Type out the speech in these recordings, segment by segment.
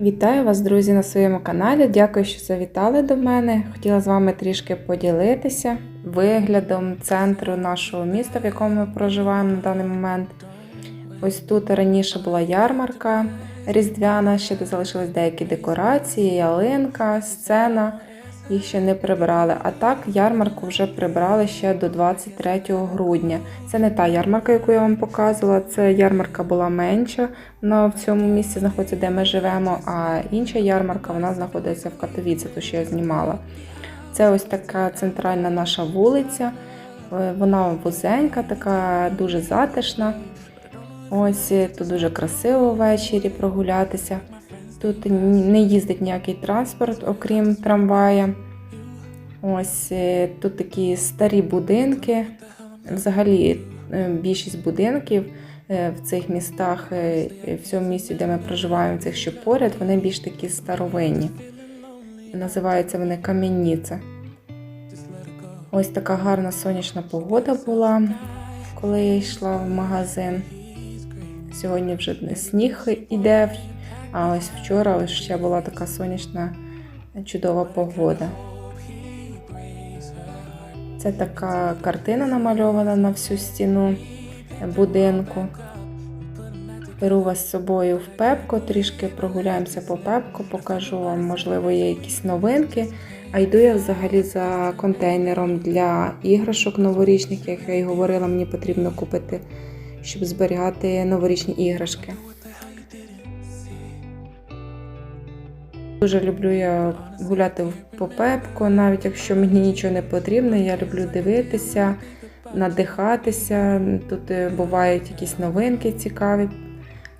Вітаю вас, друзі, на своєму каналі. Дякую, що завітали до мене. Хотіла з вами трішки поділитися виглядом центру нашого міста, в якому ми проживаємо на даний момент. Ось тут раніше була ярмарка різдвяна, ще залишились деякі декорації, ялинка, сцена. Їх ще не прибрали. А так, ярмарку вже прибрали ще до 23 грудня. Це не та ярмарка, яку я вам показувала. Це ярмарка була менша. Вона в цьому місці знаходиться, де ми живемо. А інша ярмарка вона знаходиться в Катовіці, ту що я знімала. Це ось така центральна наша вулиця. Е, Вона вузенька, така дуже затишна. Ось тут дуже красиво ввечері прогулятися. Тут не їздить ніякий транспорт, окрім трамвая. Ось е, тут такі старі будинки. Взагалі, е, більшість будинків е, в цих містах, в цьому місті, де ми проживаємо, цих що поряд, вони більш такі старовинні. Називаються вони кам'яніця. Ось така гарна сонячна погода була, коли я йшла в магазин. Сьогодні вже сніг іде, а ось вчора ще була така сонячна, чудова погода. Це така картина намальована на всю стіну будинку. Беру вас з собою в Пепко, трішки прогуляємося по Пепко, покажу вам, можливо, є якісь новинки. А йду я взагалі за контейнером для іграшок новорічних, як я й говорила, мені потрібно купити, щоб зберігати новорічні іграшки. Дуже люблю я гуляти по Пепко, навіть якщо мені нічого не потрібно, я люблю дивитися, надихатися. Тут е, бувають якісь новинки цікаві.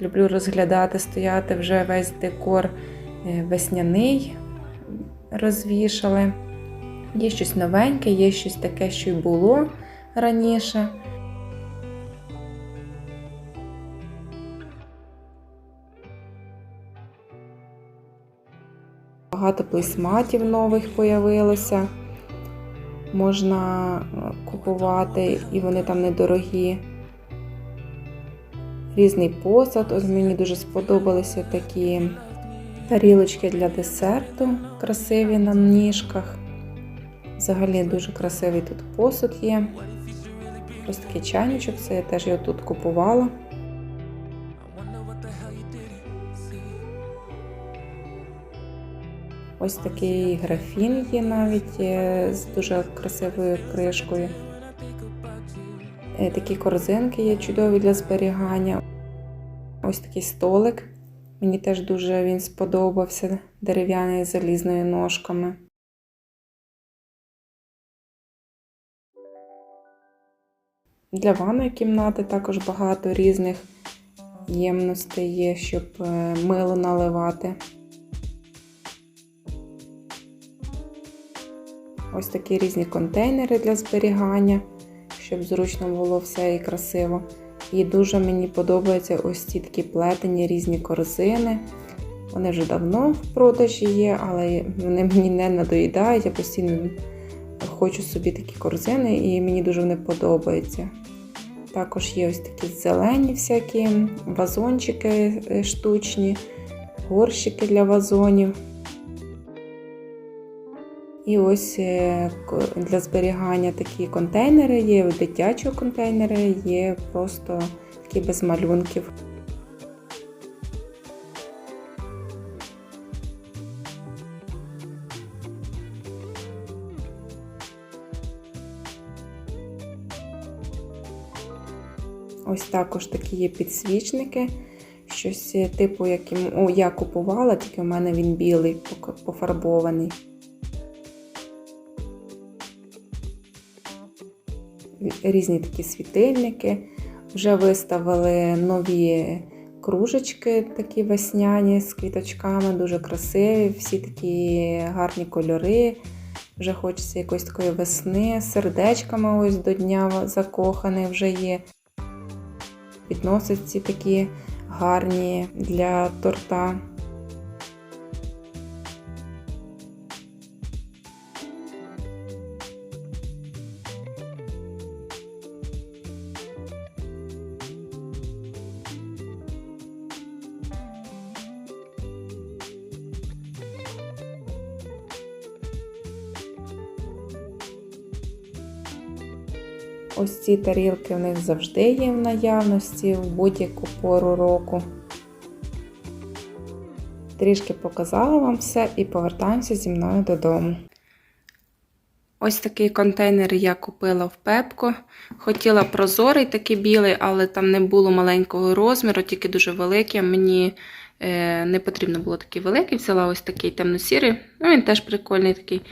Люблю розглядати, стояти вже весь декор е, весняний розвішали. Є щось новеньке, є щось таке, що й було раніше. Багато плейсматів нових появилося. Можна е, купувати, і вони там недорогі. Різний посад. Ось мені дуже сподобалися такі тарілочки для десерту, красиві на ніжках. Взагалі дуже красивий тут посуд є. Ось такий чайничок, це я теж його тут купувала. Ось такий графін є навіть е, з дуже красивою кришкою. Е, Такі корзинки є чудові для зберігання. Ось такий столик. Мені теж дуже він сподобався дерев'яний з залізною ножками. Для ванної кімнати також багато різних ємностей є, щоб е, мило наливати. Ось такі різні контейнери для зберігання, щоб зручно було все і красиво. І дуже мені подобаються ось ці такі плетені різні корзини. Вони вже давно в продажі є, але вони мені не надоїдають. Я постійно хочу собі такі корзини, і мені дуже вони подобаються. Також є ось такі зелені всякі вазончики е, штучні, горщики для вазонів. І ось е, для зберігання такі контейнери є, дитячі контейнери, є просто такі без малюнків. Ось також такі є підсвічники. Щось е, типу, яким я купувала, тільки у мене він білий, пофарбований. Різні такі світильники. Вже виставили нові кружечки, такі весняні з квіточками, дуже красиві, всі такі гарні кольори. Вже хочеться якоїсь такої весни, сердечками ось до Дня закоханих вже є. Підносиці такі гарні для торта. Ось ці тарілки в них завжди є в наявності в будь-яку пору року. Трішки показала вам все і повертаємося зі мною додому. Ось такий контейнер я купила в Пепко. Хотіла прозорий такий білий, але там не було маленького розміру, тільки дуже великий. Мені е, не потрібно було такий великий. Взяла ось такий темно-сірий. Ну, він теж прикольний такий.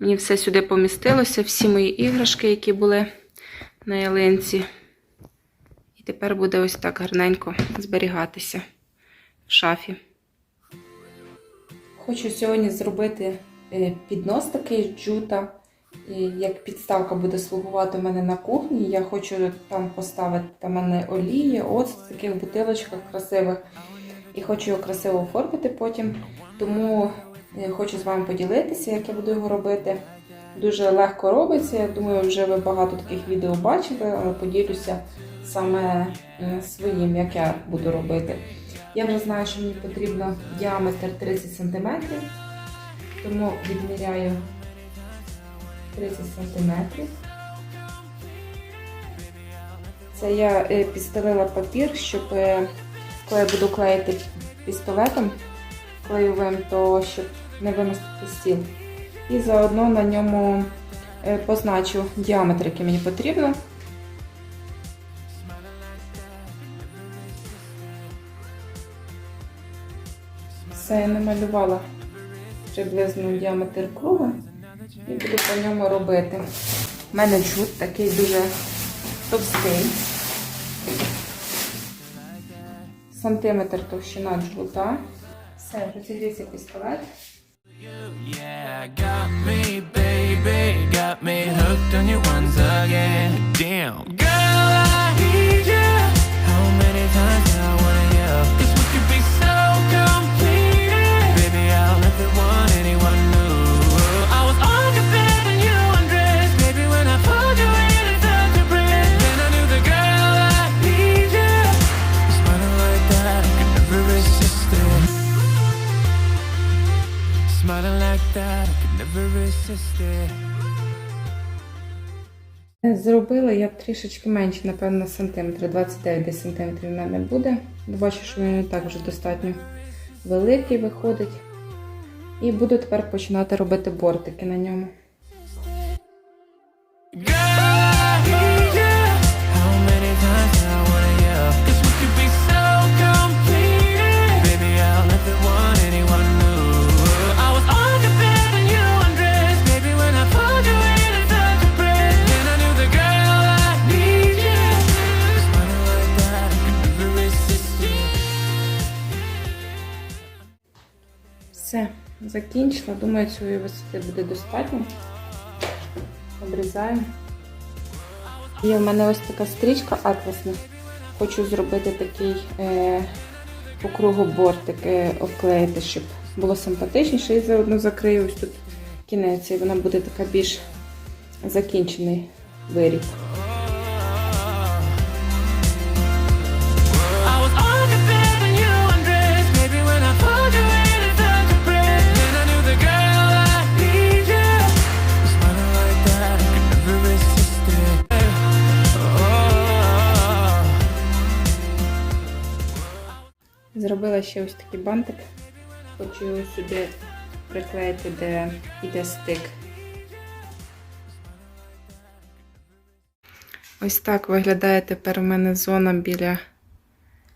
Мені все сюди помістилося, всі мої іграшки, які були на ялинці. І тепер буде ось так гарненько зберігатися в шафі. Хочу сьогодні зробити е, піднос такий джута. І Як підставка буде слугувати у мене на кухні, я хочу там поставити там мене олії, оцет в таких бутилочках красивих. І хочу його красиво оформити потім. Тому хочу з вами поділитися, як я буду його робити. Дуже легко робиться. Я думаю, вже ви багато таких відео бачили, але поділюся саме е, своїм, як я буду робити. Я вже знаю, що мені потрібно діаметр 30 см, тому відміряю 30 см. Це я е, підстелила папір, щоб е, коли я буду клеїти пістолетом клеєвим, то щоб не вимостити стіл. І заодно на ньому е, позначу діаметр, який мені потрібно. Все, я намалювала приблизно діаметр круга і буду по ньому робити. У мене джут такий дуже товстий. Сантиметр товщина джута. Все, розігрівся пістолет. Yeah, got me, baby, got me hooked on you once again. Damn, girl, it. Зробила я трішечки менше, напевно, сантиметр, 29 десь сантиметрів в мене буде. Бачу, що він так вже достатньо великий виходить. І буду тепер починати робити бортики на ньому. Закінчила. Думаю, цієї висоти буде достатньо. Обрізаю. Є в мене ось така стрічка атласна. Хочу зробити такий е, по кругу бортик е, обклеїти, щоб було симпатичніше. І заодно закрию ось тут кінець, і вона буде така більш закінчений виріб. Зробила ще ось такий бантик. Хочу сюди приклеїти, де йде стик. Ось так виглядає тепер у мене зона біля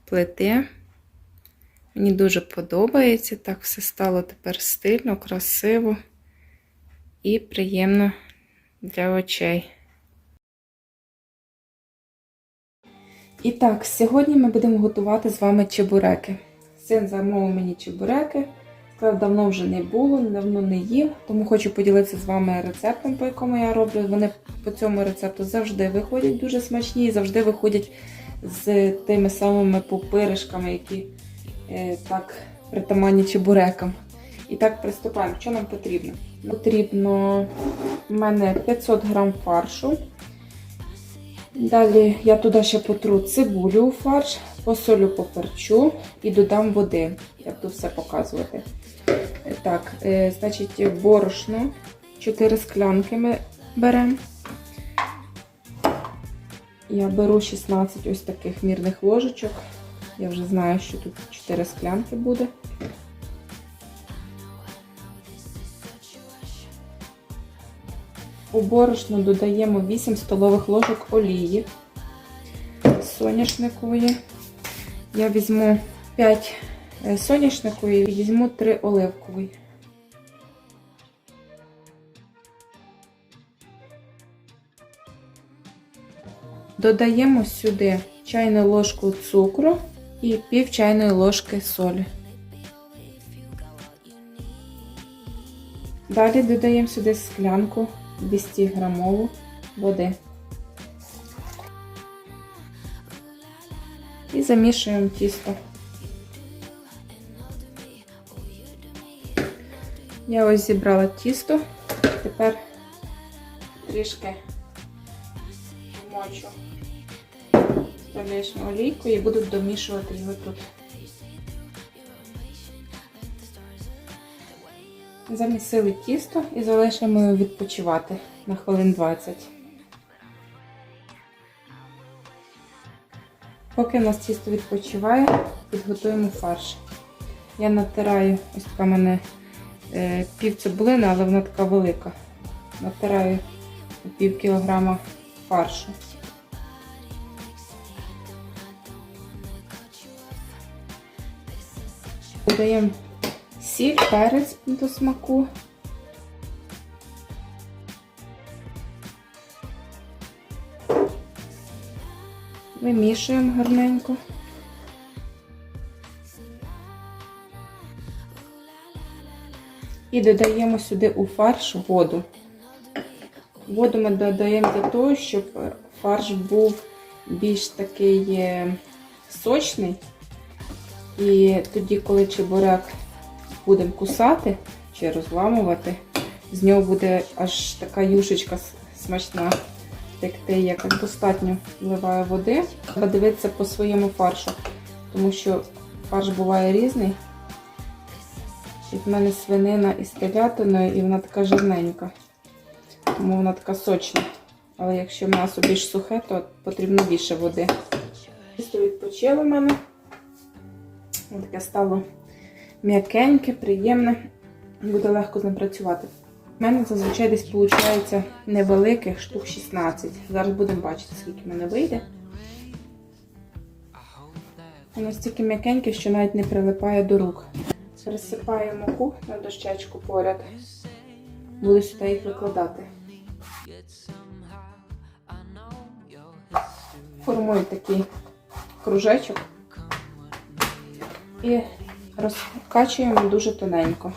плити. Мені дуже подобається. Так все стало тепер стильно, красиво і приємно для очей. І так, сьогодні ми будемо готувати з вами чебуреки. Син замовив мені чебуреки. Сказав, давно вже не було, давно не їв, тому хочу поділитися з вами рецептом, по якому я роблю. Вони по цьому рецепту завжди виходять дуже смачні і завжди виходять з тими самими пупиришками, які е, так притаманні чебурекам. І так, приступаємо. Що нам потрібно? Потрібно в мене 500 грам фаршу. Далі я туди ще потру цибулю у фарш, посолю поперчу і додам води. Я буду все показувати. Так, е, значить, борошно. 4 склянки ми беремо. Я беру 16 ось таких мірних ложечок. Я вже знаю, що тут 4 склянки буде. У борошно додаємо 8 столових ложок олії соняшникової. Я візьму 5 е, соняшникової і візьму 3 оливкової. Додаємо сюди чайну ложку цукру і пів чайної ложки солі. Далі додаємо сюди склянку 200 грамову води. І замішуємо тісто. Я ось зібрала тісто, тепер трішки мочу столичну олійку і буду домішувати його тут. Замісили тісто і залишимо відпочивати на хвилин 20. Поки у нас тісто відпочиває, підготуємо фарш. Я натираю, ось така в мене е, пів цибулини, але вона така велика. Натираю пів кілограма фаршу. Додаємо сіль, перець до смаку. Вимішуємо гарненько. І додаємо сюди у фарш воду. Воду ми додаємо для того, щоб фарш був більш такий е, сочний. І тоді, коли чебурек будемо кусати чи розламувати, з нього буде аж така юшечка смачна текти. Я так достатньо вливаю води. Треба дивитися по своєму фаршу, тому що фарш буває різний. І в мене свинина із телятиною, і вона така жирненька. Тому вона така сочна. Але якщо м'ясо більш сухе, то потрібно більше води. Тісто відпочило в мене. Таке стало м'якеньке, приємне. Буде легко з ним працювати. У мене зазвичай десь виходить невеликих штук 16. Зараз будемо бачити, скільки в мене вийде. Воно настільки м'якеньке, що навіть не прилипає до рук. Пересипаю муку на дощечку поряд. Буду сюди їх викладати. Формую такий кружечок і розкачуємо дуже тоненько.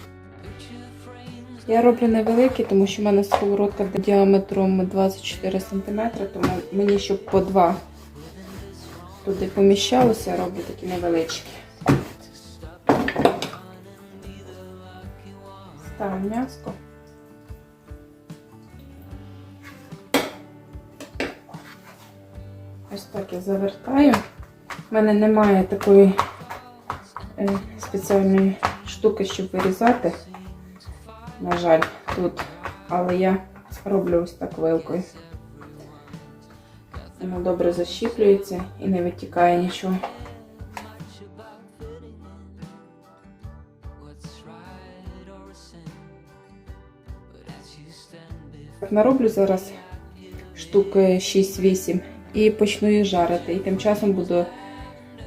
Я роблю невеликий, тому що в мене сковородка діаметром 24 см, тому мені щоб по два туди поміщалося, я роблю такі невеличкі. Ставимо м'яско. Ось так я завертаю. У мене немає такої е, спеціальної штуки, щоб вирізати. На жаль, тут. Але я роблю ось так вилкою. Воно добре защіплюється і не витікає нічого. Нароблю зараз штук 6-8 і почну їх жарити. І тим часом буду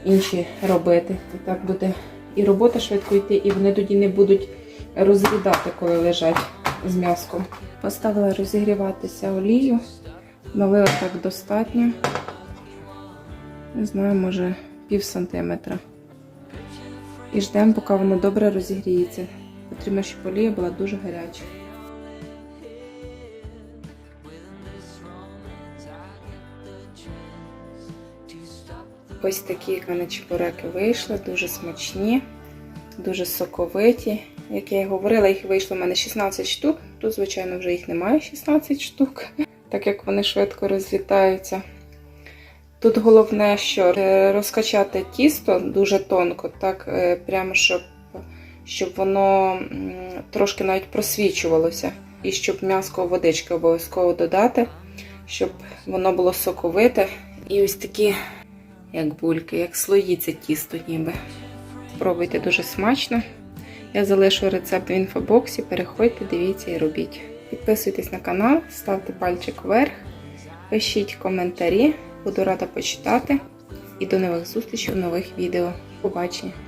інші робити. І так буде і робота швидко йти, і вони тоді не будуть розрідати, коли лежать з м'яском. Поставила розігріватися олію, налила так достатньо. Не знаю, може пів сантиметра. І ждемо, поки воно добре розігріється. Потрібно, щоб олія була дуже гаряча. Ось такі в мене чебуреки вийшли, дуже смачні, дуже соковиті. Як я і говорила, їх вийшло в мене 16 штук. Тут, звичайно, вже їх немає 16 штук, так як вони швидко розлітаються. Тут головне, що е, розкачати тісто дуже тонко, так е, прямо щоб, щоб воно трошки навіть просвічувалося. І щоб м'яско водички обов'язково додати, щоб воно було соковите І ось такі, як бульки, як слої, це тісто ніби. Спробуйте дуже смачно. Я залишу рецепт в інфобоксі. Переходьте, дивіться і робіть. Підписуйтесь на канал, ставте пальчик вверх, пишіть коментарі, буду рада почитати. І до нових зустрічей в нових відео. Побачення!